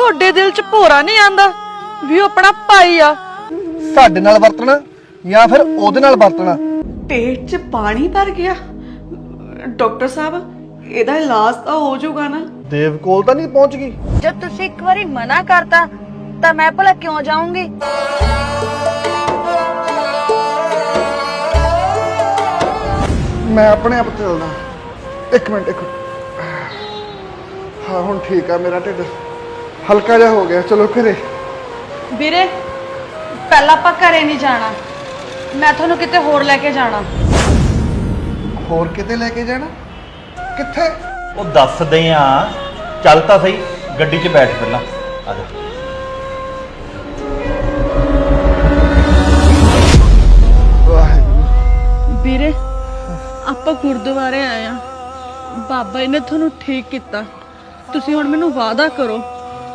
ਤੁਹਾਡੇ ਦਿਲ 'ਚ ਭੋਰਾ ਨਹੀਂ ਆਂਦਾ ਵੀ ਉਹ ਆਪਣਾ ਭਾਈ ਆ। ਸਾਡੇ ਨਾਲ ਵਰਤਣਾ ਜਾਂ ਫਿਰ ਉਹਦੇ ਨਾਲ ਵਰਤਣਾ? ਪੇਟ 'ਚ ਪਾਣੀ ਭਰ ਗਿਆ। ਡਾਕਟਰ ਸਾਹਿਬ ਇਹਦਾ ਇਲਾਜ ਤਾਂ ਹੋ ਜਾਊਗਾ ਨਾ। ਦੇਵ ਕੋਲ ਤਾਂ ਨਹੀਂ ਪਹੁੰਚ ਗਈ। ਜਦ ਤੁਸੀਂ ਇੱਕ ਵਾਰੀ ਮਨਾ ਕਰਤਾ ਤਾਂ ਮੈਂ ਭਲਾ ਕਿਉਂ ਜਾਊਂਗੀ? ਮੈਂ ਆਪਣੇ ਆਪ ਤੇ ਚੱਲਦਾ। ਇੱਕ ਮਿੰਟ ਇੱਕ ਮਿੰਟ। ਹਾਂ ਹੁਣ ਠੀਕ ਆ ਮੇਰਾ ਢਿੱਡ। ਹਲਕਾ ਜਿਹਾ ਹੋ ਗਿਆ ਚਲੋ ਘਰੇ ਵੀਰੇ ਪਹਿਲਾਂ ਆਪਾਂ ਘਰੇ ਨਹੀਂ ਜਾਣਾ। ਮੈਂ ਤੁਹਾਨੂੰ ਕਿਤੇ ਹੋਰ ਲੈ ਕੇ ਜਾਣਾ। ਹੋਰ ਕਿਤੇ ਲੈ ਕੇ ਜਾਣਾ? ਕਿੱਥੇ? ਉਹ ਦੱਸਦੇ ਆ ਚੱਲ ਤਾਂ ਸਹੀ ਗੱਡੀ 'ਚ ਬੈਠ ਪਹਿਲਾਂ। ਆ ਜਾ। ਵੀਰੇ ਆਪਾਂ ਗੁਰਦੁਆਰੇ ਆਏ ਆ। ਬਾਬਾ ਜੀ ਨੇ ਤੁਹਾਨੂੰ ਠੀਕ ਕੀਤਾ। ਤੁਸੀਂ ਹੁਣ ਮੈਨੂੰ ਵਾਅਦਾ ਕਰੋ।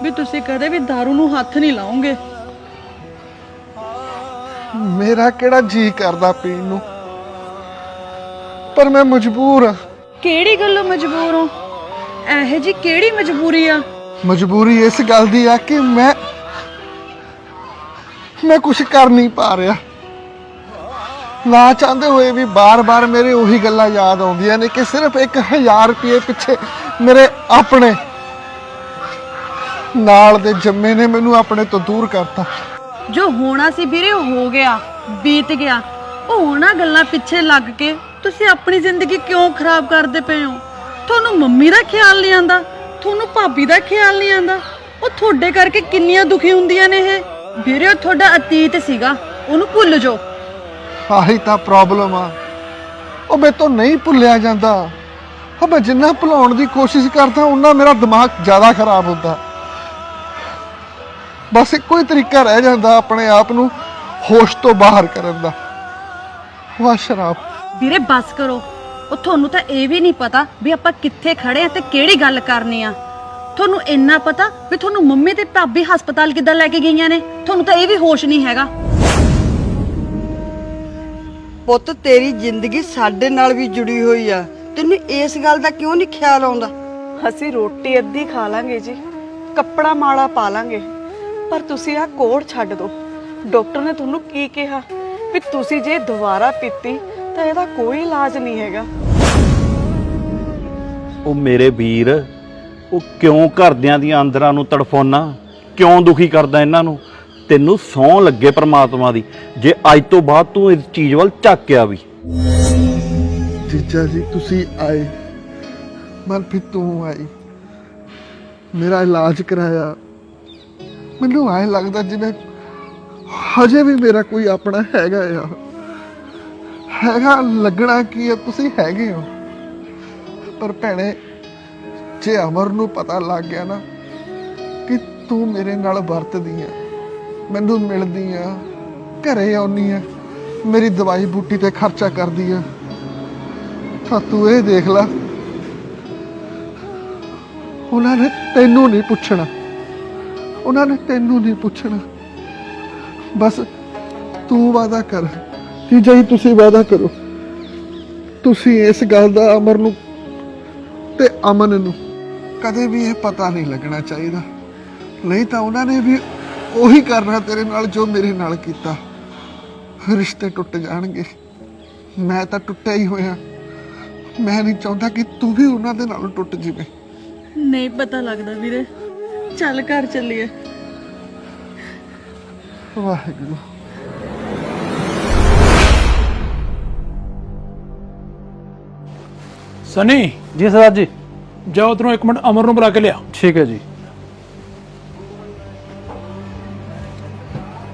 ਵੀ ਤੁਸੀਂ ਕਦੇ ਵੀ दारू ਨੂੰ ਹੱਥ ਨਹੀਂ ਲਾਓਗੇ। ਮੇਰਾ ਕਿਹੜਾ ਜੀ ਕਰਦਾ ਪੀਣ ਨੂੰ? ਪਰ ਮੈਂ ਮਜਬੂਰ ਆ ਕਿਹੜੀ ਗੱਲੋਂ ਮਜਬੂਰ ਹੋ? ਇਹੋ ਜੀ ਕਿਹੜੀ ਮਜਬੂਰੀ ਆ? ਮਜਬੂਰੀ ਇਸ ਗੱਲ ਦੀ ਆ ਕਿ ਮੈਂ ਮੈਂ ਕੁਝ ਕਰ ਨਹੀਂ ਪਾ ਰਿਹਾ। ਨਾ ਚਾਹੁੰਦੇ ਹੋਏ ਵੀ ਬਾਰ-ਬਾਰ ਮੇਰੇ ਉਹੀ ਗੱਲਾਂ ਯਾਦ ਆਉਂਦੀਆਂ ਨੇ ਕਿ ਸਿਰਫ 1000 ਰੁਪਏ ਪਿੱਛੇ ਮੇਰੇ ਆਪਣੇ ਨਾਲ ਦੇ ਜੰਮੇ ਨੇ ਮੈਨੂੰ ਆਪਣੇ ਤੋਂ ਦੂਰ ਕਰਤਾ। ਜੋ ਹੋਣਾ ਸੀ ਵੀਰੇ ਉਹ ਹੋ ਗਿਆ ਬੀਤ ਗਿਆ। ਉਹ ਹੋਣਾ ਗੱਲਾਂ ਪਿੱਛੇ ਲੱਗ ਕੇ ਤੁਸੀਂ ਆਪਣੀ ਜ਼ਿੰਦਗੀ ਕਿਉਂ ਖਰਾਬ ਕਰਦੇ ਪਏ ਹੋ? ਤੁਹਾਨੂੰ ਮੰਮੀ ਦਾ ਖਿਆਲ ਨਹੀਂ ਆਂਦਾ ਤੁਹਾਨੂੰ ਭਾਬੀ ਦਾ ਖਿਆਲ ਨਹੀਂ ਆਂਦਾ ਉਹ ਤੁਹਾਡੇ ਕਰਕੇ ਕਿੰਨੀਆਂ ਦੁਖੀ ਹੁੰਦੀਆਂ ਨੇ ਇਹ? ਵੀਰੇ ਉਹ ਤੁਹਾਡਾ ਅਤੀਤ ਸੀਗਾ ਉਹਨੂੰ ਭੁੱਲ ਜਾਓ। ਆਹੀ ਤਾਂ ਪ੍ਰੋਬਲਮ ਆ। ਉਹ ਮੇਰੇ ਤੋਂ ਨਹੀਂ ਭੁੱਲਿਆ ਜਾਂਦਾ। ਉਹ ਮੈਂ ਜਿੰਨਾ ਭੁਲਾਉਣ ਦੀ ਕੋਸ਼ਿਸ਼ ਕਰਦਾ ਉਹਨਾਂ ਮੇਰਾ ਦਿਮਾਗ ਜ਼ਿਆਦਾ ਖਰਾਬ ਹੁੰਦਾ। ਬਸ ਇੱਕੋ ਹੀ ਤਰੀਕਾ ਰਹਿ ਜਾਂਦਾ ਆਪਣੇ ਆਪ ਨੂੰ ਹੋਸ਼ ਤੋਂ ਬਾਹਰ ਕਰਨ ਦਾ। ਵਾ ਸ਼ਰਾਬ। ਵੀਰੇ ਬਸ ਕਰੋ। ਉਹ ਤੁਹਾਨੂੰ ਤਾਂ ਇਹ ਵੀ ਨਹੀਂ ਪਤਾ ਵੀ ਆਪਾਂ ਕਿੱਥੇ ਖੜੇ ਆ ਤੇ ਕਿਹੜੀ ਗੱਲ ਕਰਨੀ ਆ। ਤੁਹਾਨੂੰ ਇੰਨਾ ਪਤਾ ਵੀ ਤੁਹਾਨੂੰ ਮੰਮੀ ਤੇ ਭਾਬੀ ਹਸਪਤਾਲ ਕਿੱਦਾਂ ਲੈ ਕੇ ਗਈਆਂ ਨੇ। ਤੁਹਾਨੂੰ ਤਾਂ ਇਹ ਵੀ ਹੋਸ਼ ਨਹੀਂ ਹੈਗਾ। ਪੁੱਤ ਤੇਰੀ ਜ਼ਿੰਦਗੀ ਸਾਡੇ ਨਾਲ ਵੀ ਜੁੜੀ ਹੋਈ ਆ। ਤੈਨੂੰ ਇਸ ਗੱਲ ਦਾ ਕਿਉਂ ਨਹੀਂ ਖਿਆਲ ਆਉਂਦਾ? ਅਸੀਂ ਰੋਟੀ ਅੱਧੀ ਖਾ ਲਾਂਗੇ ਜੀ। ਕੱਪੜਾ ਮਾੜਾ ਪਾ ਲਾਂਗੇ। ਪਰ ਤੁਸੀਂ ਆ ਕੋੜ ਛੱਡ ਦਿਓ। ਡਾਕਟਰ ਨੇ ਤੁਹਾਨੂੰ ਕੀ ਕਿਹਾ? ਵੀ ਤੁਸੀਂ ਜੇ ਦੁਬਾਰਾ ਪੀਤੀ ਤਾਂ ਇਹਦਾ ਕੋਈ ਇਲਾਜ ਨਹੀਂ ਹੈਗਾ। ਉਹ ਮੇਰੇ ਵੀਰ ਉਹ ਕਿਉਂ ਘਰਦਿਆਂ ਦੀਆਂ ਅੰਦਰਾਂ ਨੂੰ ਤੜਫਾਉਣਾ? ਕਿਉਂ ਦੁਖੀ ਕਰਦਾ ਇਹਨਾਂ ਨੂੰ? ਤੈਨੂੰ ਸੌਂ ਲੱਗੇ ਪ੍ਰਮਾਤਮਾ ਦੀ। ਜੇ ਅੱਜ ਤੋਂ ਬਾਅਦ ਤੂੰ ਇਸ ਚੀਜ਼ ਵੱਲ ਝਾਕਿਆ ਵੀ ਜੀਜਾ ਜੀ ਤੁਸੀਂ ਆਏ। ਮਨਪ੍ਰੀਤ ਤੂੰ ਆਈ। ਮੇਰਾ ਇਲਾਜ ਕਰਾਇਆ। ਮੈਨੂੰ ਐਂ ਲੱਗਦਾ ਜਿਵੇਂ ਹਜੇ ਵੀ ਮੇਰਾ ਕੋਈ ਆਪਣਾ ਹੈਗਾ ਆ। ਹੈਗਾ ਲੱਗਣਾ ਕੀ ਆ, ਤੁਸੀਂ ਹੈਗੇ ਹੋ। ਪਰ ਭੈਣੇ, ਜੇ ਅਮਰ ਨੂੰ ਪਤਾ ਲੱਗ ਗਿਆ ਨਾ ਕਿ ਤੂੰ ਮੇਰੇ ਨਾਲ ਵਰਤਦੀ ਆ, ਮੈਨੂੰ ਮਿਲਦੀ ਆ, ਘਰੇ ਆਉਣੀ ਆ, ਮੇਰੀ ਦਵਾਈ ਬੂਟੀ ਤੇ ਖਰਚਾ ਕਰਦੀ ਆ, ਤਾਂ ਤੂੰ ਇਹ ਦੇਖ ਲੈ। ਉਹਨਾਂ ਨੇ ਤੈਨੂੰ ਨਹੀਂ ਪੁੱਛਣਾ। ਉਹਨਾਂ ਨੇ ਤੈਨੂੰ ਨਹੀਂ ਪੁੱਛਣਾ। ਬਸ ਤੂੰ ਵਾਦਾ ਕਰ ਜੀਜਾ ਜੀ ਤੁਸੀਂ ਵਾਦਾ ਕਰੋ। ਤੁਸੀਂ ਇਸ ਗੱਲ ਦਾ ਅਮਰ ਨੂੰ ਤੇ ਅਮਨ ਨੂੰ ਕਦੇ ਵੀ ਇਹ ਪਤਾ ਨਹੀਂ ਲੱਗਣਾ ਚਾਹੀਦਾ। ਨਹੀਂ ਤਾਂ ਉਹਨਾਂ ਨੇ ਵੀ ਉਹੀ ਕਰਨਾ ਤੇਰੇ ਨਾਲ ਜੋ ਮੇਰੇ ਨਾਲ ਕੀਤਾ। ਰਿਸ਼ਤੇ ਟੁੱਟ ਜਾਣਗੇ। ਮੈਂ ਤਾਂ ਟੁੱਟਿਆ ਹੀ ਹੋਇਆ। ਮੈਂ ਨਹੀਂ ਚਾਹੁੰਦਾ ਕਿ ਤੂੰ ਵੀ ਉਹਨਾਂ ਦੇ ਨਾਲ ਟੁੱਟ ਜਿਵੇਂ। ਨਹੀਂ ਪਤਾ ਲੱਗਦਾ ਵੀਰੇ। ਚੱਲ ਘਰ ਚੱਲੀਏ। ਵਾਹਿਗੁਰੂ। ਸਨੀ। ਜੀ ਸਰਦਾਰ ਜੀ। ਜਾ ਉਧਰੋਂ ਇੱਕ ਮਿੰਟ ਅਮਰ ਨੂੰ ਬੁਲਾ ਕੇ ਲਿਆ ਠੀਕ ਹੈ ਜੀ।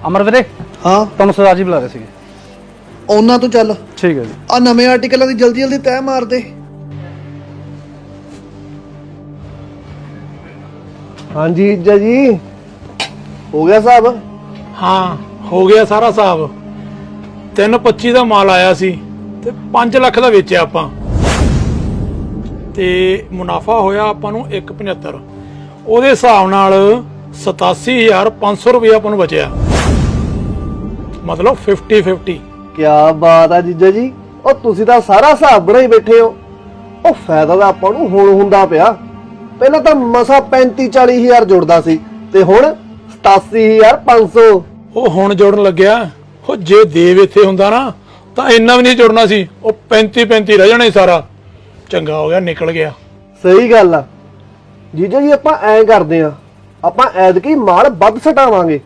ਅਮਰ ਵੀਰੇ ਹਾਂ। ਤੁਹਾਨੂੰ ਸਰਦਾਰ ਜੀ ਬੁਲਾ ਰਹੇ ਸੀਗੇ। ਉਹਨਾਂ ਤੋਂ ਚੱਲ। ਠੀਕ ਹੈ ਜੀ। ਆ ਨਵੇਂ ਆਰਟੀਕਲਾਂ ਦੀ ਜਲਦੀ ਜਲਦੀ ਤੈਅ ਮਾਰ ਦੇ। ਹਾਂਜੀ ਇੱਜਾ ਜੀ। ਹੋ ਗਿਆ ਸਾਹਿਬ ਹਾਂ ਹੋ ਗਿਆ ਸਾਰਾ ਹਿਸਾਬ। 325 ਦਾ ਮਾਲ ਆਇਆ ਸੀ ਤੇ 5 ਲੱਖ ਦਾ ਵੇਚਿਆ ਆਪਾਂ। ਤੇ ਮੁਨਾਫਾ ਹੋਇਆ ਆਪਾਂ ਨੂੰ 175 ਉਹਦੇ ਹਿਸਾਬ ਨਾਲ 87500 ਰੁਪਏ ਆਪਾਂ ਨੂੰ ਬਚਿਆ। ਮਤਲਬ 50 50 ਕਿਆ ਬਾਤ ਆ ਜੀਜਾ ਜੀ। ਉਹ ਤੁਸੀਂ ਤਾਂ ਸਾਰਾ ਹਿਸਾਬ ਬਣਾਈ ਬੈਠੇ ਹੋ। ਉਹ ਫਾਇਦਾ ਤਾਂ ਆਪਾਂ ਨੂੰ ਹੁਣ ਹੁੰਦਾ ਪਿਆ। ਪਹਿਲਾਂ ਤਾਂ ਮਸਾ 35 40 ਹਜ਼ਾਰ ਜੁੜਦਾ ਸੀ ਤੇ ਹੁਣ 87500 ਉਹ ਹੁਣ ਜੋੜਨ ਲੱਗਿਆ। ਉਹ ਜੇ ਦੇਵ ਇੱਥੇ ਹੁੰਦਾ ਨਾ ਤਾਂ ਇੰਨਾ ਵੀ ਨਹੀਂ ਜੁੜਨਾ ਸੀ। ਉਹ 35 35 ਰਹਿ ਜਾਣਾ ਸੀ ਸਾਰਾ। ਚੰਗਾ ਹੋ ਗਿਆ ਨਿਕਲ ਗਿਆ। ਸਹੀ ਗੱਲ ਆ। ਜੀਜਾ ਜੀ ਆਪਾਂ ਐਂ ਕਰਦੇ ਆ ਆਪਾਂ ਐਦਕੀ ਮਾਲ ਵੱਧ ਸਟਾਵਾਂਗੇ।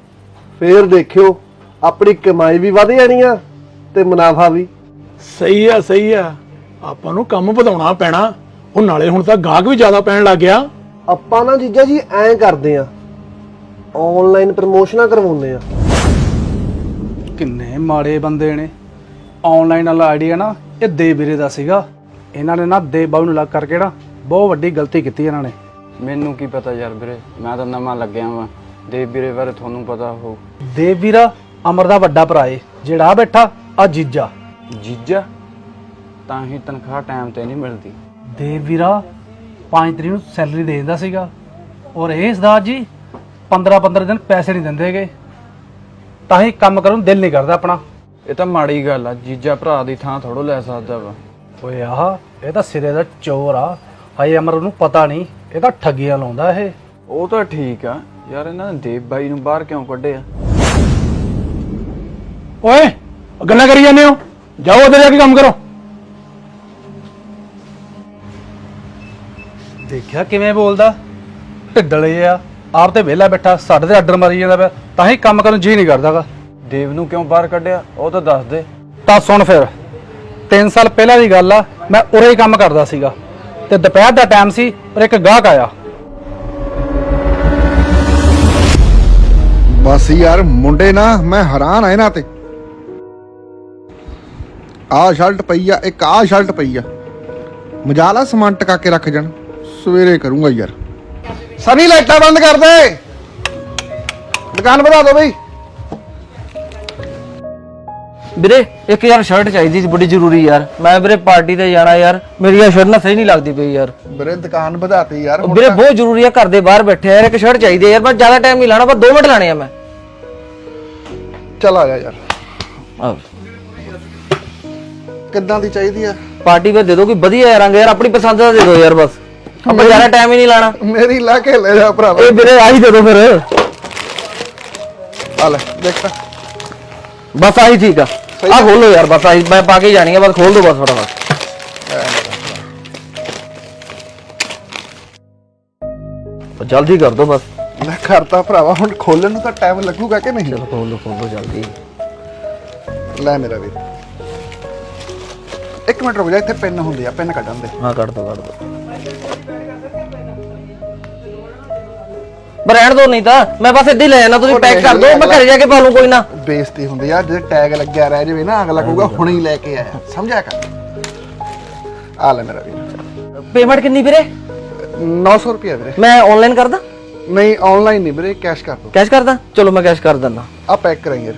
ਫੇਰ ਦੇਖਿਓ ਆਪਣੀ ਕਮਾਈ ਵੀ ਵਧ ਜਾਣੀ ਆ ਤੇ ਮੁਨਾਫਾ ਵੀ। ਸਹੀ ਆ ਸਹੀ ਆ। ਆਪਾਂ ਨੂੰ ਕੰਮ ਵਧਾਉਣਾ ਪੈਣਾ। ਉਹ ਨਾਲੇ ਹੁਣ ਤਾਂ ਗਾਹਕ ਵੀ ਜ਼ਿਆਦਾ ਪੈਣ ਲੱਗ ਗਿਆ। ਆਪਾਂ ਨਾ ਜੀਜਾ ਜੀ ਐਂ ਕਰਦੇ ਆ। ਆਨਲਾਈਨ ਪ੍ਰਮੋਸ਼ਨਾਂ ਕਰਵਾਉਂਦੇ ਆ। ਕਿੰਨੇ ਮਾੜੇ ਬੰਦੇ ਨੇ। ਆਨਲਾਈਨ ਵਾਲਾ ਆਈਡੀਆ ਨਾ ਇਹ ਦੇ ਵੀਰੇ ਦਾ ਸੀਗਾ। ਇਹਨਾਂ ਨੇ ਨਾ ਦੇ ਬਾਬੂ ਨੂੰ ਲੱਗ ਕਰਕੇ ਨਾ ਬਹੁਤ ਵੱਡੀ ਗਲਤੀ ਕੀਤੀ ਇਹਨਾਂ ਨੇ। ਮੈਨੂੰ ਕੀ ਪਤਾ ਯਾਰ ਵੀਰੇ ਮੈਂ ਤਾਂ ਨਵਾਂ ਲੱਗਿਆ ਵਾਂ। ਦੇਵ ਵੀਰੇ ਬਾਰੇ ਤੁਹਾਨੂੰ ਪਤਾ ਹੋ। ਦੇਵ ਵੀਰਾ ਅਮਰ ਦਾ ਵੱਡਾ ਭਰਾ ਏ ਜਿਹੜਾ ਬੈਠਾ ਆ ਜੀਜਾ। ਜੀਜਾ? ਤਾਂ ਹੀ ਤਨਖਾਹ ਟਾਈਮ ਤੇ ਨਹੀਂ ਮਿਲਦੀ। ਦੇਵ ਵੀਰਾ 5 ਤਰੀਕ ਨੂੰ ਸੈਲਰੀ ਦੇ ਦਿੰਦਾ ਸੀਗਾ। ਔਰ ਇਹ ਸਰਦਾਰ ਜੀ 15 15 ਦਿਨ ਪੈਸੇ ਨਹੀਂ ਦਿੰਦੇਗੇ ਤਾਂ ਹੀ ਕੰਮ ਕਰਨ ਨੂੰ ਦਿਲ ਨਹੀਂ ਕਰਦਾ ਆਪਣਾ। ਇਹ ਤਾਂ ਮਾੜੀ ਗੱਲ ਆ ਜੀਜਾ ਭਰਾ ਦੀ ਥਾਂ ਥੋੜੋ ਲੈ ਸਕਦਾ ਵਾ। ਓਏ ਆਹ ਇਹ ਤਾਂ ਸਿਰੇ ਦਾ ਚੋਰ ਆ। ਹਾਏ ਅਮਰ ਨੂੰ ਪਤਾ ਨਹੀਂ ਇਹ ਤਾਂ ਠੱਗੀਆਂ ਲਾਉਂਦਾ ਇਹ। ਉਹ ਤਾਂ ਠੀਕ ਆ ਯਾਰ ਇਹਨਾਂ ਨੇ ਦੇਵ ਬਾਈ ਨੂੰ ਬਾਹਰ ਕਿਉਂ ਕੱਢਿਆ? ਓਏ ਗੱਲਾਂ ਕਰੀ ਜਾਂਦੇ ਹੋ? ਜਾਓ ਉੱਧਰ ਜਾ ਕੇ ਕੰਮ ਕਰੋ। ਦੇਖਿਆ ਕਿਵੇਂ ਬੋਲਦਾ? ਢਿੱਡਲੇ ਆ, ਆਪ ਤੇ ਵਿਹਲਾ ਬੈਠਾ ਸਾਡੇ ਤੇ ਆਰਡਰ ਮਾਰੀ ਜਾਂਦਾ ਪਿਆ, ਤਾਂ ਹੀ ਕੰਮ ਕਰਨ ਨੂੰ ਜੀ ਨਹੀਂ ਕਰਦਾਗਾ। ਦੇਵ ਨੂੰ ਕਿਉਂ ਬਾਹਰ ਕੱਢਿਆ? ਉਹ ਤਾਂ ਦੱਸ ਦੇ। ਤਾਂ ਸੁਣ ਫਿਰ 3 ਸਾਲ ਪਹਿਲਾਂ ਦੀ ਗੱਲ ਆ, ਮੈਂ ਉਰੇ ਹੀ ਕੰਮ ਕਰਦਾ ਸੀਗਾ। ਤੇ ਦੁਪਹਿਰ ਦਾ ਟਾਈਮ ਸੀ ਔਰ ਇੱਕ ਗਾਹਕ ਆਇਆ। ਬਸ ਯਾਰ, ਮੁੰਡੇ ਨਾ, ਮੈਂ ਹੈਰਾਨ ਆ ਇਹਨਾਂ ਤੇ। ਆਹ ਸ਼ਰਟ ਪਈ ਆ, ਇੱਕ ਆਹ ਸ਼ਰਟ ਪਈ ਆ। ਮਜਾਲਾ ਸਮਾਨ ਟਕਾ ਕੇ ਰੱਖ ਜਾਣ। ਸਵੇਰੇ ਕਰੂੰਗਾ ਯਾਰ। ਸਨੀ ਲਾਈਟਾਂ ਬੰਦ ਕਰ ਦੇ। ਦੁਕਾਨ ਵਧਾ ਦੋ ਬਈ। ਵੀਰੇ ਇੱਕ ਯਾਰ ਸ਼ਰਟ ਚਾਹੀਦੀ ਸੀ ਬੜੀ ਜ਼ਰੂਰੀ ਯਾਰ। ਮੈਂ ਵੀਰੇ ਪਾਰਟੀ ਤੇ ਜਾਣਾ ਯਾਰ। ਮੇਰੀ ਇਹ ਸ਼ਰਟ ਨਾ ਸਹੀ ਨਹੀਂ ਲੱਗਦੀ ਪਈ ਯਾਰ। ਵੀਰੇ ਦੁਕਾਨ ਵਧਾਤੀ ਯਾਰ ਹੁਣ ਵੀਰੇ ਤਾਂ- ਬਹੁਤ ਜ਼ਰੂਰੀ ਆ ਘਰ ਦੇ ਬਾਹਰ ਬੈਠੇ ਆ ਯਾਰ ਇੱਕ ਸ਼ਰਟ ਚਾਹੀਦੀ ਹੈ ਯਾਰ। ਮੈਂ ਜ਼ਿਆਦਾ ਟਾਈਮ ਨਹੀਂ ਲਾਣਾ ਬਸ 2 ਮਿੰਟ ਲਾਣੇ ਆ ਮੈਂ। ਚੱਲ ਆ ਜਾ ਯਾਰ। ਆਹ, ਕਿੱਦਾਂ ਦੀ ਚਾਹੀਦੀ ਆ? ਪਾਰਟੀ ਵੇ ਦੇ ਦੋ ਕੋਈ ਵਧੀਆ ਰੰਗ ਯਾਰ ਆਪਣੀ ਪਸੰਦ ਦਾ ਦੇ ਦਿਓ ਯਾਰ ਬਸ। ਆਪਾਂ ਜ਼ਿਆਦਾ ਟਾਈਮ ਹੀ ਨਹੀਂ ਲਾਣਾ। ਮੇਰੀ ਲਾ ਕੇ ਲੈ ਜਾ ਭਰਾਵਾ। ਇਹ ਵੀਰੇ ਆਹੀ ਦੇ ਦਿਓ ਫਿਰ। ਆ ਲੈ ਦੇਖ ਤਾਂ। ਬਸ ਆਹੀ ਠੀਕ ਆ। ਆ। ਖੋਲੋ ਯਾਰ ਬਸ ਆਹੀ ਮੈਂ ਪਾ ਕੇ ਜਾਣੀ ਆ ਬਸ ਖੋਲ ਦੋ ਬਸ ਫਟਾਫਟ। ਉਹ ਜਲਦੀ ਕਰ ਦੋ ਬਸ। ਲੈ ਕਰਤਾ ਭਰਾਵਾ ਹੁਣ ਖੋਲਣ ਨੂੰ ਤਾਂ ਟਾਈਮ ਲੱਗੂਗਾ ਕਿ ਨਹੀਂ? ਚਲੋ ਖੋਲ ਦੋ ਖੋਲ ਦੋ ਜਲਦੀ। ਲੈ ਮੇਰਾ ਵੀਰ। ਇੱਕ ਮਿੰਟ ਰੁਕ ਜਾ ਇੱਥੇ ਪੈਨ ਹੁੰਦੇ ਆ ਪੈਨ ਕੱਢਣ ਦੇ। ਹਾਂ ਕੱਢ ਦੋ ਕੱਢ ਦੋ। ਰਹਿਣ ਦੋ ਨਹੀਂ ਤਾਂ ਮੈਂ ਬਸ ਇੱਦਾਂ ਹੀ ਲੈ ਜਾਣਾ ਤੁਸੀਂ ਪੈਕ ਕਰ ਦਿਓ ਮੈਂ ਘਰੇ ਜਾ ਕੇ ਪਾ ਲੂੰ ਕੋਈ ਨਾ। ਬੇਇੱਜ਼ਤੀ ਹੁੰਦੀ ਆ ਜੇ ਟੈਗ ਲੱਗਿਆ ਰਹਿ ਜਾਵੇ ਨਾ ਅਗਲਾ ਕਹੂਗਾ ਹੁਣੇ ਹੀ ਲੈ ਕੇ ਆਇਆ। ਸਮਝਿਆ ਕਰ? ਆ ਲੈ ਮੇਰਾ ਵੀਰ। ਪੇਮੈਂਟ ਕਿੰਨੀ ਵੀਰੇ? 900 ਰੁਪਏ ਵੀਰੇ। ਮੈਂ ਆਨਲਾਈਨ ਕਰਦਾ? ਨਹੀਂ ਆਨਲਾਈਨ ਨਹੀਂ ਵੀਰੇ ਕੈਸ਼ ਕਰ ਦੋ। ਕੈਸ਼ ਕਰਦਾ? ਚਲੋ ਮੈਂ ਕੈਸ਼ ਕਰ ਦਿੰਦਾ। ਆ ਪੈਕ ਯਾਰ।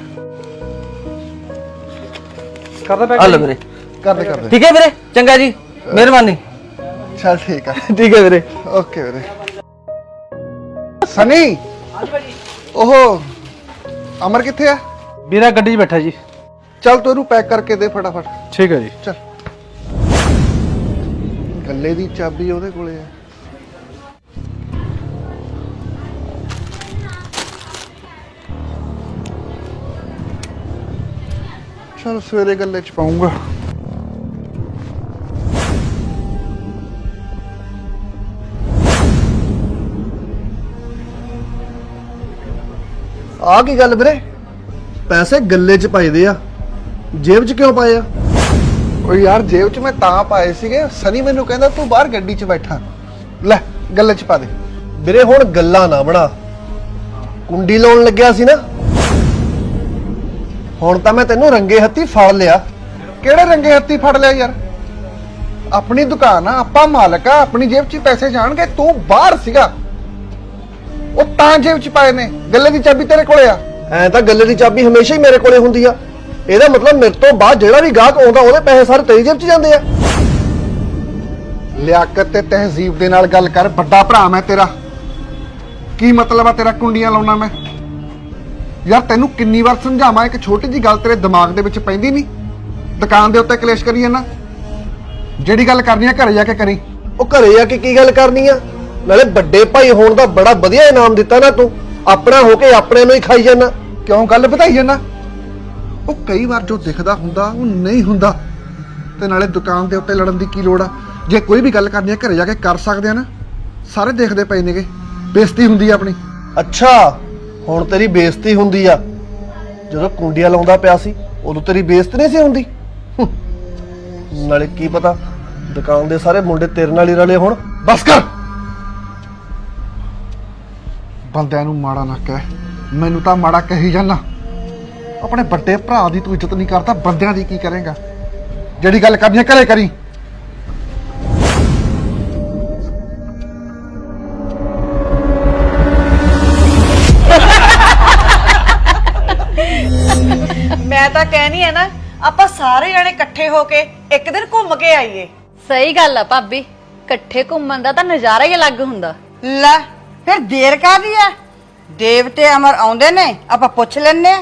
ਕਰਦਾ ਪੈਕ ਆ ਲਓ ਵੀਰੇ। ਕਰ ਦੇ ਕਰ ਦੇ। ਠੀਕ ਹੈ ਵੀਰੇ ਚੰਗਾ ਜੀ ਮਿਹਰਬਾਨੀ। ਚੱਲ ਠੀਕ ਆ। ਠੀਕ ਹੈ ਵੀਰੇ। ਓਕੇ ਵੀਰੇ। ਸਨੀ? ਉਹ ਅਮਰ ਕਿੱਥੇ ਆ? ਵੀਰਾ ਗੱਡੀ 'ਚ ਬੈਠਾ ਜੀ। ਚੱਲ ਤੂੰ ਇਹਨੂੰ ਪੈਕ ਕਰਕੇ ਦੇ ਫਟਾਫਟ। ਠੀਕ ਹੈ ਜੀ। ਚੱਲ। ਗੱਲੇ ਦੀ ਚਾਬੀ ਉਹਦੇ ਕੋਲੇ ਆ। ਚਲ ਸਵੇਰੇ ਗੱਲੇ ਚ ਪਾਉਂਗਾ ਆ ਕੀ ਗੱਲ ਵੀਰੇ? ਪੈਸੇ ਗੱਲੇ 'ਚ ਪਾਈਦੇ ਆ। ਜੇਬ 'ਚ ਕਿਉਂ ਪਾਏ ਆ? ਓ ਯਾਰ ਜੇਬ ਚ ਮੈਂ ਤਾਂ ਪਾਏ ਸੀਗੇ। ਸਨੀ ਮੈਨੂੰ ਕਹਿੰਦਾ ਤੂੰ ਬਾਹਰ ਗੱਡੀ ਚ ਬੈਠਾ। ਲੈ ਗੱਲੇ ਚ ਪਾ ਦੇ। ਵੀਰੇ ਹੁਣ ਗੱਲਾਂ ਨਾ ਬਣਾ। ਕੁੰਡੀ ਲਾਉਣ ਲੱਗਿਆ ਸੀ ਨਾ। ਹੁਣ ਤਾਂ ਮੈਂ ਤੈਨੂੰ ਰੰਗੇ ਹੱਥੀ ਫੜ ਲਿਆ। ਕਿਹੜੇ ਰੰਗੇ ਹੱਥੀ ਫੜ ਲਿਆ ਯਾਰ? ਆਪਣੀ ਦੁਕਾਨ ਆ ਆਪਾਂ ਮਾਲਕ ਆ ਆਪਣੀ ਜੇਬ 'ਚ ਹੀ ਪੈਸੇ ਜਾਣਗੇ ਤੂੰ ਬਾਹਰ ਸੀਗਾ। ਉਹ ਤਾਂ ਜੇਬ 'ਚ ਪਾਏ ਨੇ ਗੱਲੇ ਦੀ ਚਾਬੀ ਤੇਰੇ ਕੋਲੇ ਆ। ਐ ਤਾਂ ਗੱਲੇ ਦੀ ਚਾਬੀ ਹਮੇਸ਼ਾ ਹੀ ਮੇਰੇ ਕੋਲੇ ਹੁੰਦੀ ਆ। ਇਹਦਾ ਮਤਲਬ ਮੇਰੇ ਤੋਂ ਬਾਅਦ ਜਿਹੜਾ ਵੀ ਗਾਹਕ ਆਉਂਦਾ ਉਹਦੇ ਪੈਸੇ ਸਾਰੇ ਤੇਰੀ ਜੇਬ 'ਚ ਜਾਂਦੇ ਆ। ਲਿਆਕਤ ਤੇ ਤਹਿਜ਼ੀਬ ਦੇ ਨਾਲ ਗੱਲ ਕਰ ਵੱਡਾ ਭਰਾ ਮੈਂ ਤੇਰਾ। ਕੀ ਮਤਲਬ ਆ ਤੇਰਾ ਕੁੰਡੀਆਂ ਲਾਉਣਾ ਮੈਂ? ਯਾਰ ਤੈਨੂੰ ਕਿੰਨੀ ਵਾਰ ਸਮਝਾਵਾਂ ਇੱਕ ਛੋਟੀ ਜੀ ਗੱਲ ਤੇਰੇ ਦਿਮਾਗ ਦੇ ਵਿੱਚ ਪੈਂਦੀ ਨਹੀਂ? ਦੁਕਾਨ ਦੇ ਉੱਤੇ ਕਲੇਸ਼ ਕਰੀ ਨਾ ਜਿਹੜੀ ਗੱਲ ਕਰਨੀ ਆ ਘਰੇ ਜਾ ਕੇ ਕਰੀ। ਉਹ ਘਰੇ ਆ ਕੇ ਕੀ ਗੱਲ ਕਰਨੀ ਆ? ਨਾਲੇ ਵੱਡੇ ਭਾਈ ਹੋਣ ਦਾ ਬੜਾ ਵਧੀਆ ਇਨਾਮ ਦਿੱਤਾ ਨਾ ਤੂੰ। ਆਪਣਾ ਹੋ ਕੇ ਆਪਣੇ ਨੂੰ ਹੀ ਖਾਈ ਜਾਂਦਾ ਕਿਉਂ ਗੱਲ ਵਧਾਈ ਜਾਂਦਾ ਉਹ ਕਈ ਵਾਰ ਜੋ ਦਿਖਦਾ ਹੁੰਦਾ ਉਹ ਨਹੀਂ ਹੁੰਦਾ। ਤੇ ਨਾਲੇ ਦੁਕਾਨ ਦੇ ਉੱਤੇ ਲੜਨ ਦੀ ਕੀ ਲੋੜ ਆ? ਜੇ ਕੋਈ ਵੀ ਗੱਲ ਕਰਨੀ ਹੈ ਘਰੇ ਜਾ ਕੇ ਕਰ ਸਕਦੇ ਆ ਨਾ। ਸਾਰੇ ਦੇਖਦੇ ਪਏ ਨੇਗੇ। ਬੇਇੱਜ਼ਤੀ ਹੁੰਦੀ ਆ ਆਪਣੀ। ਅੱਛਾ ਹੁਣ ਤੇਰੀ ਬੇਇੱਜ਼ਤੀ ਹੁੰਦੀ ਆ। ਜਦੋਂ ਕੁੰਡੀਆਂ ਲਾਉਂਦਾ ਪਿਆ ਸੀ ਉਦੋਂ ਤੇਰੀ ਬੇਇੱਜ਼ਤੀ ਨਹੀਂ ਸੀ ਹੁੰਦੀ। ਨਾਲੇ ਕੀ ਪਤਾ ਦੁਕਾਨ ਦੇ ਸਾਰੇ ਮੁੰਡੇ ਤੇਰੇ ਨਾਲ ਹੀ ਰਲੇ ਹੁਣ। ਬਸ ਕਰ। ਬੰਦਿਆਂ ਨੂੰ ਮਾੜਾ ਨਾ ਕਹਿ। ਮੈਨੂੰ ਤਾਂ ਮਾੜਾ ਕਹੀ ਜਾਂਦਾ ਆਪਣੇ ਵੱਡੇ ਭਰਾ ਦੀ ਤੂੰ ਇੱਜ਼ਤ ਨਹੀਂ ਕਰਦਾ ਬੰਦਿਆਂ ਦੀ ਕੀ ਕਰੇਗਾ? ਜਿਹੜੀ ਗੱਲ ਕਰਨੀ ਹੈ ਘਰੇ ਕਰੀ। ਮੈਂ ਤਾਂ ਕਹਿਣੀ ਹੈ ਨਾ ਆਪਾਂ ਸਾਰੇ ਜਣੇ ਇਕੱਠੇ ਹੋ ਕੇ ਇੱਕ ਦਿਨ ਘੁੰਮ ਕੇ ਆਈਏ। ਸਹੀ ਗੱਲ ਆ ਭਾਬੀ ਇਕੱਠੇ ਘੁੰਮਣ ਦਾ ਤਾਂ ਨਜ਼ਾਰਾ ਹੀ ਅਲੱਗ ਹੁੰਦਾ। ਲੈ ਫਿਰ ਦੇਰ ਕਾਦੀ ਆ? ਦੇਵਤੇ ਅਮਰ ਆਉਂਦੇ ਨੇ ਆਪਾਂ ਪੁੱਛ ਲੈਨੇ ਆ।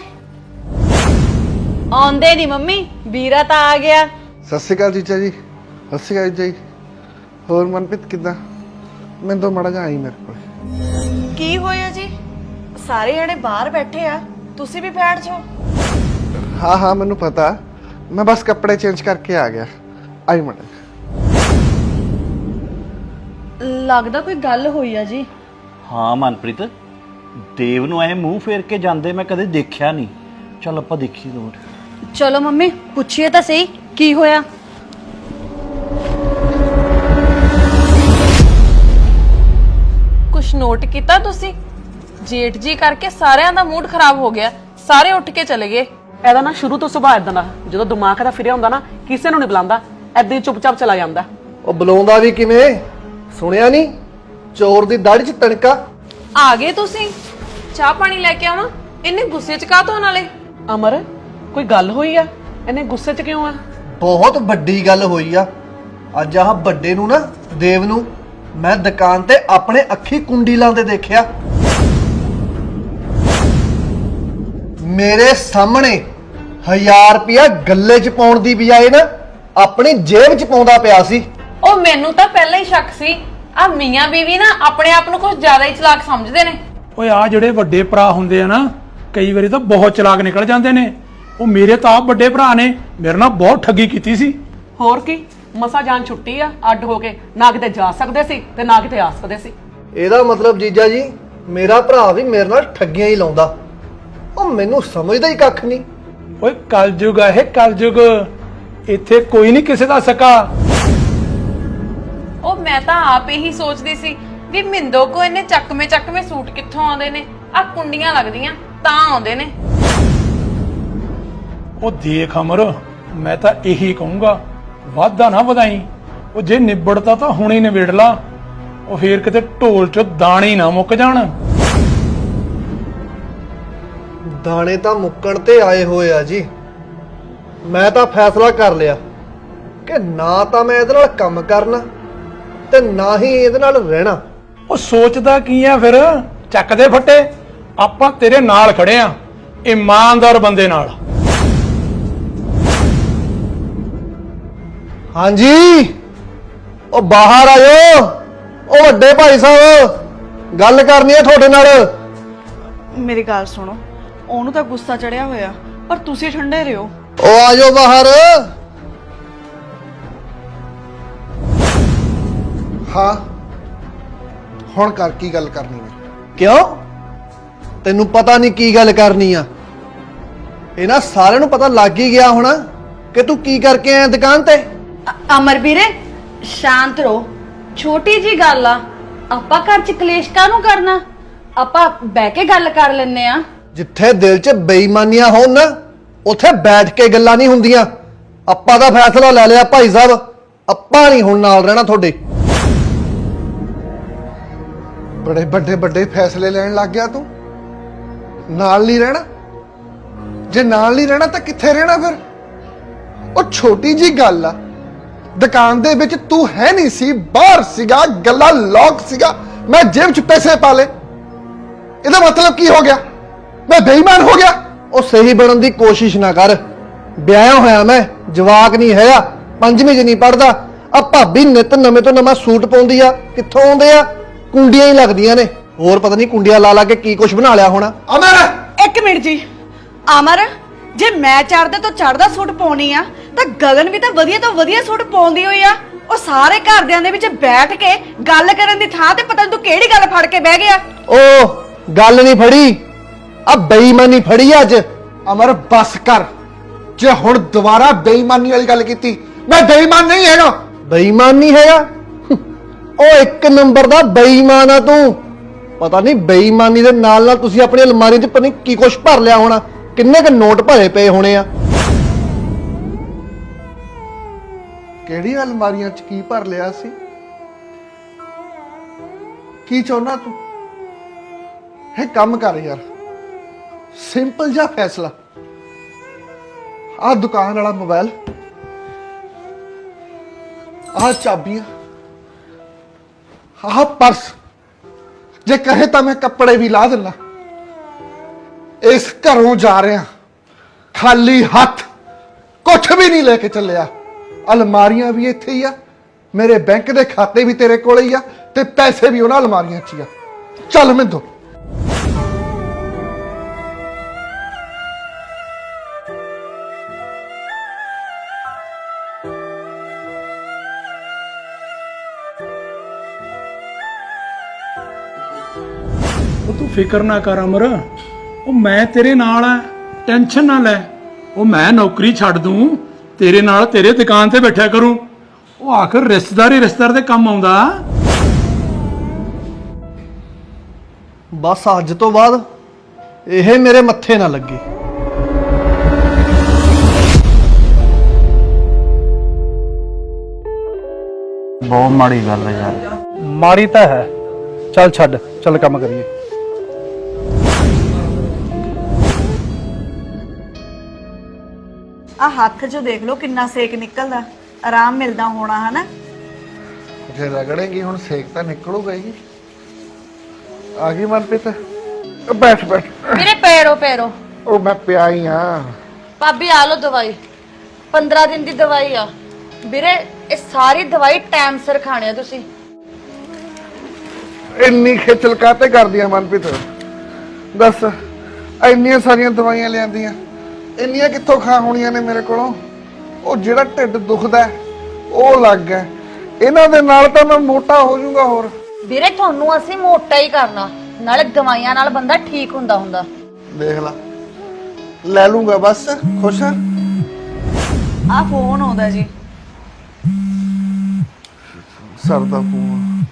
ਆਉਂਦੇ ਨਹੀਂ ਮੰਮੀ ਵੀਰਾ ਤਾਂ ਆ ਗਿਆ। ਸਤਿ ਸ਼੍ਰੀ ਅਕਾਲ ਜੀਜਾ ਜੀ ਸਤਿ ਸ਼੍ਰੀ ਅਕਾਲ ਜੀ। ਹੋਰ ਮਨਪ੍ਰੀਤ ਕਿੱਦਾਂ? ਮੈਨੂੰ ਤਾਂ ਮਾੜਾ ਆਈ ਮੇਰੇ ਕੋਲ। ਕੀ ਹੋਇਆ ਜੀ? ਸਾਰੇ ਜਣੇ ਬਾਹਰ ਬੈਠੇ ਆ ਤੁਸੀਂ ਵੀ ਬੈਠ ਜਾਓ। ਹਾਂ ਹਾਂ ਮੈਨੂੰ ਪਤਾ। ਮੈਂ ਬਸ ਕੱਪੜੇ ਚੇਂਜ ਕਰਕੇ ਆ ਗਿਆ। ਆਈ ਮੜਾ ਲੱਗਦਾ ਕੋਈ ਗੱਲ ਹੋਈ ਆ ਜੀ। ਹਾਂ ਮਨਪ੍ਰੀਤ ਦੇਵ ਨੂੰ ਐ ਮੂੰਹ ਫੇਰ ਕੇ ਜਾਂਦੇ ਮੈਂ ਕਦੇ ਦੇਖਿਆ ਨਹੀਂ। ਚੱਲ ਆਪਾਂ ਦੇਖੀ ਨੋਟ ਚਲੋ ਮੰਮੀ ਪੁੱਛੀਏ ਤਾਂ ਸਹੀ ਕੀ ਹੋਇਆ? ਕੁਛ ਨੋਟ ਕੀਤਾ ਤੁਸੀਂ? ਜੇਠ ਜੀ ਕਰਕੇ ਸਾਰਿਆਂ ਦਾ ਮੂਡ ਖਰਾਬ ਹੋ ਗਿਆ ਸਾਰੇ ਉੱਠ ਕੇ ਚਲੇ ਗਏ। ਇਹਦਾ ਨਾ ਸ਼ੁਰੂ ਤੋਂ ਸੁਭਾਅ ਇਦਾਂ ਦਾ ਜਦੋਂ ਦਿਮਾਗ ਦਾ ਫਿਰਿਆ ਹੁੰਦਾ ਨਾ ਕਿਸੇ ਨੂੰ ਨਹੀਂ ਬੁਲਾਉਂਦਾ ਐਦਾਂ ਹੀ ਚੁੱਪਚਾਪ ਚਲਾ ਜਾਂਦਾ। ਉਹ ਬੁਲਾਉਂਦਾ ਵੀ ਕਿਵੇਂ? ਸੁਣਿਆ ਨਹੀਂ? ਚੋਰ ਦੀ ਦਾੜੀ 'ਚ ਤਣਕਾ। ਆ ਗਏ ਤੁਸੀਂ। ਚਾਹ ਪਾਣੀ ਲੈ ਕੇ ਆਵਾਂ? ਇੰਨੇ ਗੁੱਸੇ ਚ ਕਾਹਤੋਂ ਨਾਲੇ? ਅਮਰ ਕੋਈ ਗੱਲ ਹੋਈ ਆ? ਇਹਨੇ ਗੁੱਸੇ 'ਚ ਕਿਉਂ ਆ? ਬਹੁਤ ਵੱਡੀ ਗੱਲ ਹੋਈ ਆ। ਅੱਜ ਆਹ ਵੱਡੇ ਨੂੰ ਨਾ ਦੇਵ ਨੂੰ ਮੈਂ ਦੁਕਾਨ ਤੇ ਆਪਣੇ ਅੱਖੀ ਕੁੰਡੀ ਲਾਉਂਦੇ ਦੇਖਿਆ। ਮੇਰੇ ਸਾਹਮਣੇ 1000 ਰੁਪਇਆ ਗੱਲੇ 'ਚ ਪਾਉਣ ਦੀ ਬਜਾਏ ਨਾ ਆਪਣੀ ਜੇਬ 'ਚ ਪਾਉਂਦਾ ਪਿਆ ਸੀ। ਉਹ ਮੈਨੂੰ ਤਾਂ ਪਹਿਲਾਂ ਹੀ ਸ਼ੱਕ ਸੀ। ਆ ਮੀਆਂ ਬੀਵੀ ਨਾ ਆਪਣੇ ਆਪ ਨੂੰ ਕੁਝ ਜ਼ਿਆਦਾ ਹੀ ਚਲਾਕ ਸਮਝਦੇ ਨੇ। ਓਏ ਆ ਜਿਹੜੇ ਵੱਡੇ ਭਰਾ ਹੁੰਦੇ ਆ ਨਾ ਕਈ ਵਾਰੀ ਤਾਂ ਬਹੁਤ ਚਲਾਕ ਨਿਕਲ ਜਾਂਦੇ ਨੇ। ਉਹ ਮੇਰੇ ਤਾਂ ਆਪ ਵੱਡੇ ਭਰਾ ਨੇ ਮੇਰੇ ਨਾਲ ਬਹੁਤ ਠੱਗੀ ਕੀਤੀ ਸੀ। ਹੋਰ ਕੀ ਮਸਾ ਜਾਨ ਛੁੱਟੀ ਆ ਅੱਡ ਹੋ ਕੇ ਨਾ ਕਿਤੇ ਜਾ ਸਕਦੇ ਸੀ ਤੇ ਨਾ ਕਿਤੇ ਆ ਸਕਦੇ ਸੀ। ਇਹਦਾ ਮਤਲਬ ਜੀਜਾ ਜੀ ਮੇਰਾ ਭਰਾ ਵੀ ਮੇਰੇ ਨਾਲ ਠੱਗੀਆਂ ਹੀ ਲਾਉਂਦਾ। ਉਹ ਮੈਨੂੰ ਸਮਝਦਾ ਹੀ ਕੱਖ ਨਹੀਂ। ਓਏ ਕਲਯੁਗ ਆ ਇਹ ਕਲਯੁਗ। ਇੱਥੇ ਕੋਈ ਨਹੀਂ ਕਿਸੇ ਦਾ ਸਕਾ। ਮੈਂ ਤਾਂ ਆਪ ਇਹੀ ਸੋਚਦੀ ਸੀ ਵੀ ਮਿੰਦੋ ਕੋ ਇਹਨੇ ਚੱਕਵੇਂ ਚੱਕਵੇਂ ਸੂਟ ਕਿੱਥੋਂ ਆਉਂਦੇ ਨੇ? ਆ ਕੁੰਡੀਆਂ ਲੱਗਦੀਆਂ ਤਾਂ ਆਉਂਦੇ ਨੇ। ਉਹ ਦੇਖ ਅਮਰ ਮੈਂ ਤਾਂ ਇਹੀ ਕਹੂੰਗਾ ਵਾਧਾ ਨਾ ਵਧਾਈ। ਉਹ ਜੇ ਨਿਬੜਦਾ ਤਾਂ ਹੁਣੇ ਨਿਬੇੜ ਲਾ। ਉਹ ਫੇਰ ਕਿਤੇ ਢੋਲ ਚ ਦਾਣੇ ਨਾ ਮੁੱਕ ਜਾਣ। ਦਾਣੇ ਤਾਂ ਮੁੱਕਣ ਤੇ ਆਏ ਹੋਏ ਆ ਜੀ। ਮੈਂ ਤਾਂ ਫੈਸਲਾ ਕਰ ਲਿਆ ਕਿ ਨਾ ਤਾਂ ਮੈਂ ਇਹਦੇ ਨਾਲ ਕੰਮ ਕਰਨਾ ਤੇ ਨਾ ਹੀ ਇਹਦੇ ਨਾਲ ਰਹਿਣਾ। ਉਹ ਸੋਚਦਾ ਕੀ ਆ ਫਿਰ? ਚੱਕ ਦੇ ਫੱਟੇ। ਆਪਾਂ ਤੇਰੇ ਨਾਲ ਖੜੇ ਆ ਇਮਾਨਦਾਰ ਬੰਦੇ ਨਾਲ। ਹਾਂਜੀ। ਉਹ ਬਾਹਰ ਆਇਓ। ਉਹ ਵੱਡੇ ਭਾਈ ਸਾਹਿਬ ਗੱਲ ਕਰਨੀ ਹੈ ਤੁਹਾਡੇ ਨਾਲ। ਮੇਰੀ ਗੱਲ ਸੁਣੋ। ਉਹਨੂੰ ਤਾਂ ਗੁੱਸਾ ਚੜਿਆ ਹੋਇਆ ਪਰ ਤੁਸੀਂ ਠੰਡੇ ਰਹੋ। ਉਹ ਆਜੋ ਬਾਹਰ। ਹਾਂ ਹੁਣ ਕਰ ਕੀ ਗੱਲ ਕਰਨੀ ਹੈ ਕਿਉਂ? ਤੈਨੂੰ ਪਤਾ ਨਹੀਂ ਕੀ ਗੱਲ ਕਰਨੀ ਆ। ਇਹਨਾਂ ਸਾਰਿਆਂ ਨੂੰ ਪਤਾ ਲੱਗ ਹੀ ਗਿਆ ਹੋਣਾ ਕਿ ਤੂੰ ਕੀ ਕਰਕੇ ਆਇਆ ਦੁਕਾਨ ਤੇ। ਅ- ਅਮਰ ਵੀਰੇ ਸ਼ਾਂਤ ਰਹੋ। ਛੋਟੀ ਜੀ ਗੱਲ ਆ। ਆਪਾਂ ਘਰ ਚ ਕਲੇਸ਼ ਕਾਹਨੂੰ ਕਰਨਾ? ਆਪਾਂ ਬਹਿ ਕੇ ਗੱਲ ਕਰ ਲੈਨੇ ਆ। ਜਿੱਥੇ ਦਿਲ 'ਚ ਬੇਈਮਾਨੀਆਂ ਹੋਣ ਨਾ ਉੱਥੇ ਬੈਠ ਕੇ ਗੱਲਾਂ ਨਹੀਂ ਹੁੰਦੀਆਂ। ਆਪਾਂ ਦਾ ਫੈਸਲਾ ਲੈ ਲਿਆ ਭਾਈ ਸਾਹਿਬ। ਆਪਾਂ ਨਹੀਂ ਹੁਣ ਨਾਲ ਰਹਿਣਾ ਤੁਹਾਡੇ। ਬੜੇ ਵੱਡੇ ਵੱਡੇ ਫੈਸਲੇ ਲੈਣ ਲੱਗ ਗਿਆ ਤੂੰ? ਨਾਲ ਨਹੀਂ ਰਹਿਣਾ? ਜੇ ਨਾਲ ਨਹੀਂ ਰਹਿਣਾ ਤਾਂ ਕਿੱਥੇ ਰਹਿਣਾ ਫਿਰ? ਉਹ ਛੋਟੀ ਜੀ ਗੱਲ ਆ। ਦੁਕਾਨ ਦੇ ਵਿੱਚ ਤੂੰ ਹੈ ਨਹੀਂ ਸੀ, ਬਾਹਰ ਸੀਗਾ, ਗੱਲਾਂ ਲੌਕ ਸੀਗਾ। ਮੈਂ ਜੇਬ 'ਚ ਪੈਸੇ ਪਾ ਲਏ। ਇਹਦਾ ਮਤਲਬ ਕੀ ਹੋ ਗਿਆ? ਮੈਂ ਬੇਈਮਾਨ ਹੋ ਗਿਆ? ਉਹ ਸਹੀ ਬਣਨ ਦੀ ਕੋਸ਼ਿਸ਼ ਨਾ ਕਰ। ਵਿਆਹਿਆ ਹੋਇਆ ਮੈਂ, ਜਵਾਕ ਨਹੀਂ ਹੈਗਾ ਪੰਜਵੀਂ 'ਚ ਨਹੀਂ ਪੜਦਾ ਆ ਭਾਬੀ ਨਿਤ ਨਵੇਂ ਤੋਂ ਨਵਾਂ ਸੂਟ ਪਾਉਂਦੀ ਆ, ਕਿੱਥੋਂ ਆਉਂਦੇ ਆ? ਕੁੰਡੀਆਂ ਹੀ ਲੱਗਦੀਆਂ ਨੇ। ਹੋਰ ਪਤਾ ਨਹੀਂ ਕੁੰਡੀਆਂ ਲਾ ਲਾ ਕੇ ਕੀ ਕੁਝ ਬਣਾ ਲਿਆ ਹੋਣਾ। ਅਮਰ! ਇੱਕ ਮਿੰਟ ਜੀ। ਅਮਰ ਜੇ ਮੈਂ ਚੜਦੇ ਤੋਂ ਚੜਦਾ ਸੂਟ ਪਾਉਣੀ ਆ ਤਾਂ ਗਗਨ ਵੀ ਤਾਂ ਵਧੀਆ ਤੋਂ ਵਧੀਆ ਸੂਟ ਪਾਉਂਦੀ ਹੋਈ ਆ। ਉਹ ਸਾਰੇ ਘਰਦਿਆਂ ਦੇ ਵਿੱਚ ਬੈਠ ਕੇ ਗੱਲ ਕਰਨ ਦੀ ਥਾਂ ਤੇ ਪਤਾ ਨਹੀਂ ਤੂੰ ਕਿਹੜੀ ਗੱਲ ਫੜ ਕੇ ਬਹਿ ਗਿਆ। ਓ ਗੱਲ ਨਹੀਂ ਫੜੀ। ਆ ਬੇਈਮਾਨੀ ਫੜੀ ਆ ਅੱਜ। ਅਮਰ ਬਸ ਕਰ। ਜੇ ਹੁਣ ਦੁਬਾਰਾ ਬੇਈਮਾਨੀ ਵਾਲੀ ਗੱਲ ਕੀਤੀ ਮੈਂ ਬੇਈਮਾਨ ਨਹੀਂ ਹੈਗਾ। ਬੇਈਮਾਨ ਨਹੀਂ ਹੈਗਾ? ਉਹ ਇੱਕ ਨੰਬਰ ਦਾ ਬੇਈਮਾਨ ਆ ਤੂੰ। ਪਤਾ ਨਹੀਂ ਬੇਈਮਾਨੀ ਦੇ ਨਾਲ ਨਾਲ ਤੁਸੀਂ ਆਪਣੀ ਅਲਮਾਰੀ 'ਚ ਪਤਾ ਨਹੀਂ ਕੀ ਕੁਛ ਭਰ ਲਿਆ ਹੋਣਾ। ਕਿੰਨੇ ਕ ਨੋਟ ਭਰੇ ਪਏ ਹੋਣੇ ਆ। ਕਿਹੜੀ ਅਲਮਾਰੀਆਂ 'ਚ ਕੀ ਭਰ ਲਿਆ ਸੀ? ਕੀ ਚਾਹੁੰਦਾ ਤੂੰ? ਇਹ ਕੰਮ ਕਰ ਯਾਰ। ਸਿੰਪਲ ਜਿਹਾ ਫੈਸਲਾ। ਆਹ ਦੁਕਾਨ ਵਾਲਾ ਮੋਬਾਈਲ ਆਹ ਚਾਬੀਆਂ। ਆਹ ਪਰਸ। ਜੇ ਕਹੇ ਤਾਂ ਮੈਂ ਕੱਪੜੇ ਵੀ ਲਾ ਦਿੰਦਾ। ਇਸ ਘਰੋਂ ਜਾ ਰਿਹਾ। ਖਾਲੀ ਹੱਥ ਕੁਝ ਵੀ ਨਹੀਂ ਲੈ ਕੇ ਚੱਲਿਆ। ਅਲਮਾਰੀਆਂ ਵੀ ਇੱਥੇ ਹੀ ਆ। ਮੇਰੇ ਬੈਂਕ ਦੇ ਖਾਤੇ ਵੀ ਤੇਰੇ ਕੋਲ ਹੀ ਆ ਤੇ ਪੈਸੇ ਵੀ ਉਹਨਾਂ ਅਲਮਾਰੀਆਂ 'ਚ ਹੀ ਆ। ਚੱਲ ਮਿੰਦੋ। ਫਿਕਰ ਨਾ ਕਰ ਅਮਰ। ਉਹ ਮੈਂ ਤੇਰੇ ਨਾਲ ਆ ਟੈਨਸ਼ਨ ਨਾ ਲੈ। ਉਹ ਮੈਂ ਨੌਕਰੀ ਛੱਡ ਦੂੰ ਤੇਰੇ ਨਾਲ ਤੇਰੇ ਦੁਕਾਨ ਤੇ ਬੈਠਿਆ ਕਰੂੰ। ਉਹ ਆਖਰ ਰਿਸ਼ਤੇਦਾਰੀ ਰਿਸ਼ਤੇਦਾਰ ਦੇ ਕੰਮ ਆਉਂਦਾ। ਬਸ ਅੱਜ ਤੋਂ ਬਾਅਦ ਇਹ ਮੇਰੇ ਮੱਥੇ ਨਾ ਲੱਗੇ। ਬਹੁਤ ਮਾੜੀ ਗੱਲ ਹੈ ਯਾਰ। ਮਾਰੀ ਤਾਂ ਹੈ। ਚੱਲ ਛੱਡ ਚੱਲ ਕੰਮ ਕਰੀਏ। ਆ ਹੱਥ 'ਚ ਦੇਖ ਲਓ ਕਿੰਨਾ ਸੇਕ ਨਿਕਲਦਾ ਆਰਾਮ ਮਿਲਦਾ ਹੋਣਾ ਹਨਾ? ਜੇ ਰਗੜੇਗੀ ਹੁਣ ਸੇਕ ਤਾਂ ਨਿਕਲੂਗਾ ਹੀ। ਆ ਗਈ ਮਨਪ੍ਰੀਤ? ਬੈਠ ਬੈਠ। ਵੀਰੇ ਪੈਰੋ ਪੈਰੋ। ਉਹ ਮੈਂ ਪਿਆ ਹੀ ਆ। ਭਾਬੀ ਆ ਲੋ ਦਵਾਈ। 15 ਦਿਨ ਦੀ ਦਵਾਈ ਆ। ਵੀਰੇ ਇਹ ਸਾਰੀ ਦਵਾਈ ਟਾਈਮ ਸਿਰ ਖਾਣੀ ਆ ਤੁਸੀਂ। ਇੰਨੀ ਖੇਚਲ ਕਾਤੇ ਕਰਦੀ ਆ ਮਨਪ੍ਰੀਤ? ਦੱਸ ਇੰਨੀਆਂ ਸਾਰੀਆਂ ਦਵਾਈਆਂ ਲਿਆਂਦੀਆਂ। ਇੰਨੀਆਂ ਕਿੱਥੋਂ ਖਾ ਹੋਣੀਆਂ ਨੇ ਮੇਰੇ ਕੋਲੋਂ? ਉਹ ਜਿਹੜਾ ਢਿੱਡ ਦੁਖਦਾ ਹੈ, ਉਹ ਲੱਗ ਗਿਆ ਇਹਨਾਂ ਦੇ ਨਾਲ ਤਾਂ ਮੈਂ ਮੋਟਾ ਹੋ ਜਾਊਂਗਾ ਹੋਰ। ਵੀਰੇ ਤੁਹਾਨੂੰ ਅਸੀਂ ਮੋਟਾ ਹੀ ਕਰਨਾ। ਨਾਲੇ ਦਵਾਈਆਂ ਨਾਲ ਬੰਦਾ ਠੀਕ ਹੁੰਦਾ ਹੁੰਦਾ। ਦੇਖ ਲਾ। ਲੈ ਲੂੰਗਾ ਬਸ ਖੁਸ਼ ਆ? ਆ ਫੋਨ ਆਉਂਦਾ ਜੀ। ਸਰ ਦਾ ਫੋਨ।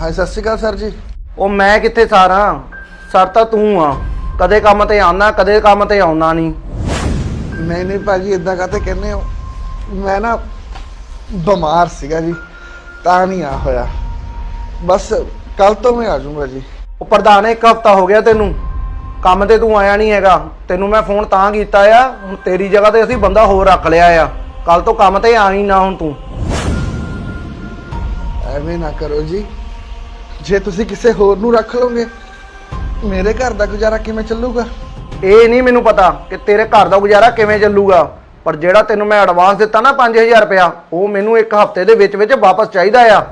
ਹਾਈ ਸਤਿ ਸ਼੍ਰੀ ਅਕਾਲ ਸਰ ਜੀ। ਉਹ ਮੈਂ ਕਿੱਥੇ ਸਾਰਾ? ਸਰ ਤਾਂ ਤੂੰ ਆ। ਕਦੇ ਕੰਮ ਤੇ ਆਉਣਾ ਕਦੇ ਕੰਮ ਤੇ ਆਉਣਾ ਨਹੀਂ। ਨਹੀਂ ਨਹੀਂ ਭਾਜੀ ਇਦਾਂ ਕਾਤੇ ਕਹਿੰਦੇ ਹੋ? ਮੈਂ ਨਾ ਬਿਮਾਰ ਸੀਗਾ ਜੀ ਤਾਂ ਨਹੀਂ ਆ ਹੋਇਆ। ਬਸ ਕੱਲ ਤੋਂ ਮੈਂ ਆ ਜਾਊਂਗਾ ਜੀ। ਉਹ ਪ੍ਰਧਾਨ ਇੱਕ ਹਫਤਾ ਹੋ ਗਿਆ ਤੈਨੂੰ। ਕੰਮ ਤੇ ਤੂੰ ਆਇਆ ਨਹੀਂ ਹੈਗਾ। ਤੈਨੂੰ ਮੈਂ ਫੋਨ ਤਾਂ ਕੀਤਾ ਆ ਹੁਣ ਤੇਰੀ ਜਗ੍ਹਾ ਤੇ ਅਸੀਂ ਬੰਦਾ ਹੋਰ ਰੱਖ ਲਿਆ ਆ। ਕੱਲ ਤੋਂ ਕੰਮ ਤੇ ਆਈ ਨਾ ਹੁਣ ਤੂੰ। ਐਵੇਂ ਨਾ ਕਰੋ ਜੀ। ਜੇ ਤੁਸੀਂ ਕਿਸੇ ਹੋਰ ਨੂੰ ਰੱਖ ਲਓਗੇ ਮੇਰੇ ਘਰ ਦਾ ਗੁਜ਼ਾਰਾ ਕਿਵੇਂ ਚੱਲੂਗਾ? ਇਹ ਨਹੀਂ ਮੈਨੂੰ ਪਤਾ ਕਿ ਤੇਰੇ ਘਰ ਦਾ ਗੁਜ਼ਾਰਾ ਕਿਵੇਂ ਚੱਲੂਗਾ, ਪਰ ਜਿਹੜਾ ਤੈਨੂੰ ਮੈਂ ਐਡਵਾਂਸ ਦਿੱਤਾ ਨਾ 5000 ਰੁਪਇਆ, ਉਹ ਮੈਨੂੰ ਇੱਕ ਹਫ਼ਤੇ ਦੇ ਵਿੱਚ ਵਿੱਚ ਵਾਪਸ ਚਾਹੀਦਾ ਆ।